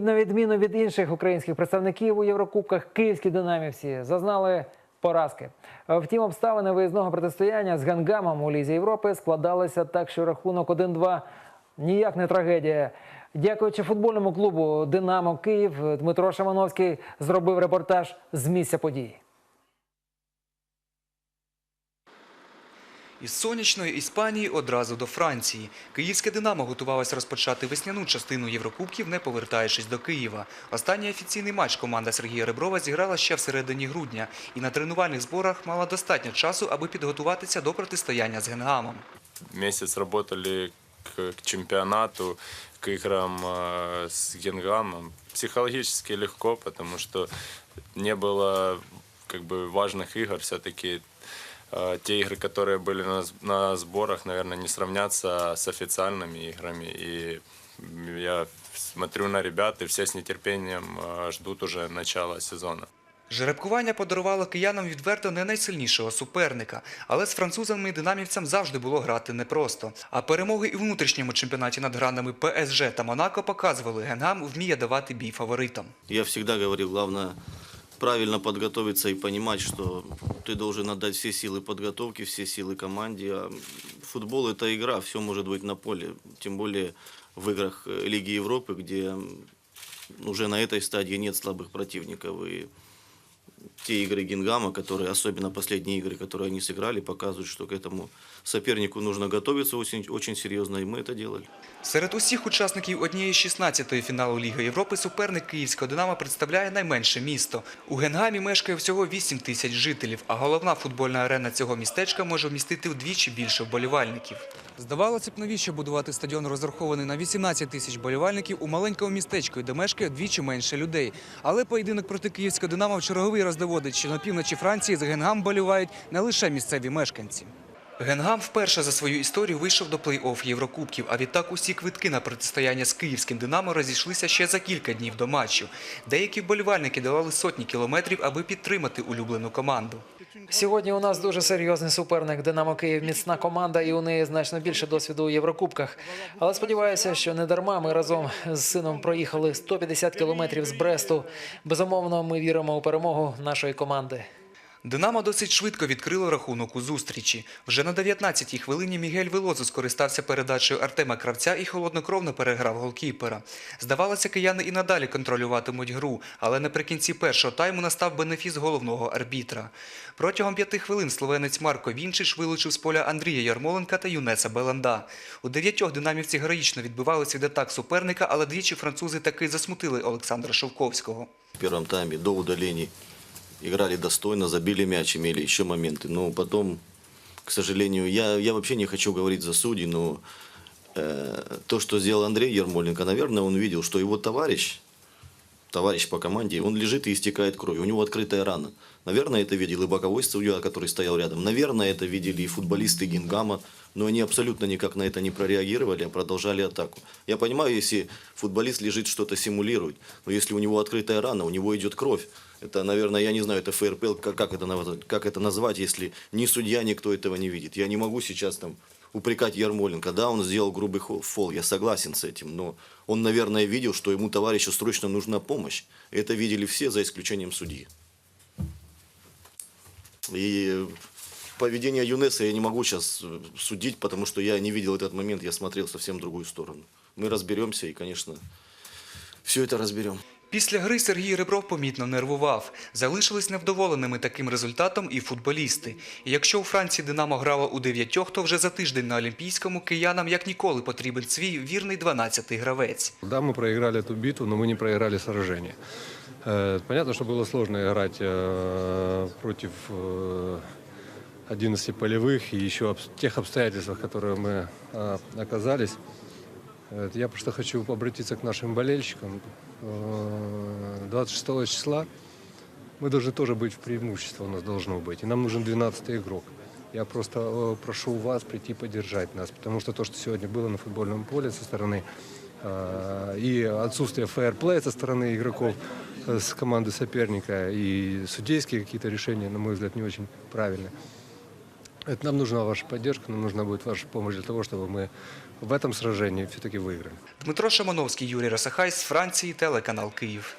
На відміну від інших українських представників у Єврокубках, київські динамівці зазнали поразки. Втім, обставини виїзного протистояння з Гангамом у Лізі Європи складалися так, що рахунок 1-2 ніяк не трагедія. Дякуючи футбольному клубу Динамо Київ, Дмитро Шамановський зробив репортаж з місця події. Із сонячної Іспанії одразу до Франції. Київське «Динамо» готувалось розпочати весняну частину Єврокубків, не повертаючись до Києва. Останній офіційний матч команда Сергія Реброва зіграла ще в середині грудня і на тренувальних зборах мала достатньо часу, аби підготуватися до протистояння з Генгамом. месяц работали к, к чемпионату, к играм э, с Генгамом. Психологически легко, потому что не было как бы важных игр. Все-таки э, те игры, которые были на, с- на сборах, наверное, не сравнятся с официальными играми. И я смотрю на ребят, и все с нетерпением э, ждут уже начала сезона. Жеребкування подарувало киянам відверто не найсильнішого суперника, але з французами і динамівцям завжди було грати непросто. А перемоги і в внутрішньому чемпіонаті над гранами ПСЖ та Монако показували, Генгам вміє давати бій фаворитам. Я всегда говорил, главное правильно подготовиться и понимать, что ты должен отдать все силы подготовки, все силы команде. А футбол – это игра, все может быть на поле. Тем более в играх э, Лиги Европы, где уже на этой стадии нет слабых противников. И те игры Гингама, которые, особенно последние игры, которые они сыграли, показывают, что к этому сопернику нужно готовиться очень, очень серьезно, и мы это делали. Серед усіх учасників однієї 16-ї фіналу Ліги Європи суперник Київського «Динамо» представляє найменше місто. У Генгамі мешкає всього 8 тисяч жителів, а головна футбольна арена цього містечка може вмістити вдвічі більше вболівальників. Здавалося б, навіщо будувати стадіон, розрахований на 18 тисяч вболівальників у маленькому містечку, де мешкає вдвічі менше людей. Але поєдинок проти Київського «Динамо» в черговий раз доводить, що на півночі Франції за Генгам болівають не лише місцеві мешканці. Генгам вперше за свою історію вийшов до плей-офф Єврокубків, а відтак усі квитки на протистояння з київським «Динамо» розійшлися ще за кілька днів до матчу. Деякі вболівальники долали сотні кілометрів, аби підтримати улюблену команду. Сьогодні у нас дуже серйозний суперник Динамо Київ, міцна команда, і у неї значно більше досвіду у Єврокубках. Але сподіваюся, що не дарма ми разом з сином проїхали 150 кілометрів з Бресту. Безумовно, ми віримо у перемогу нашої команди. «Динамо» досить швидко відкрило рахунок у зустрічі. Вже на 19-й хвилині Мігель Велозу скористався передачею Артема Кравця і холоднокровно переграв голкіпера. Здавалося, кияни і надалі контролюватимуть гру, але наприкінці першого тайму настав бенефіс головного арбітра. Протягом п'яти хвилин словенець Марко Вінчич вилучив з поля Андрія Ярмоленка та Юнеса Беланда. У дев'ятьох динамівці героїчно відбивалися від атак суперника, але двічі французи таки засмутили Олександра Шовковського. В первом тайме до удалений играли достойно, забили мяч, имели еще моменты. Но потом, к сожалению, я, я вообще не хочу говорить за судей, но э, то, что сделал Андрей Ермоленко, наверное, он видел, что его товарищ, товарищ по команде, он лежит и истекает кровью, у него открытая рана. Наверное, это видел и боковой судья, который стоял рядом. Наверное, это видели и футболисты Гингама, но они абсолютно никак на это не прореагировали, а продолжали атаку. Я понимаю, если футболист лежит, что-то симулирует, но если у него открытая рана, у него идет кровь, это, наверное, я не знаю, это ФРПЛ, как, как, это, как это назвать, если ни судья, никто этого не видит. Я не могу сейчас там упрекать Ярмоленко. Да, он сделал грубый фол, я согласен с этим, но он, наверное, видел, что ему товарищу срочно нужна помощь. Это видели все, за исключением судьи. И поведение Юнеса я не могу сейчас э, судить, потому что я не видел этот момент, я смотрел совсем другую сторону. Мы разберемся и, конечно, все это разберем. Після гри Сергій Ребров помітно нервував. Залишились невдоволеними таким результатом і футболісти. І якщо у Франції Динамо грало у дев'ятьох, то вже за тиждень на Олімпійському киянам як ніколи потрібен свій вірний 12-й гравець. Да, мы проиграли эту битву, но мы не проиграли сражение. Э, Понятно, что было сложно играть э, против э, 11 полевых и еще обс- тех обстоятельствах, в которых мы э, оказались. Э, Я просто хочу обратиться к нашим болельщикам. Э, 26 числа мы должны тоже быть в преимуществе, у нас должно быть. И нам нужен 12 игрок. Я просто э, прошу вас прийти поддержать нас, потому что то, что сегодня было на футбольном поле со стороны э, и отсутствие фейерплея со стороны игроков э, с команды соперника и судейские какие-то решения, на мой взгляд, не очень правильные. Это нам нужна ваша поддержка, нам нужна будет ваша помощь для того, чтобы мы в этом сражении все-таки выиграли. Дмитро Шамановський, Юрій Росахай з Франції, телеканал Київ.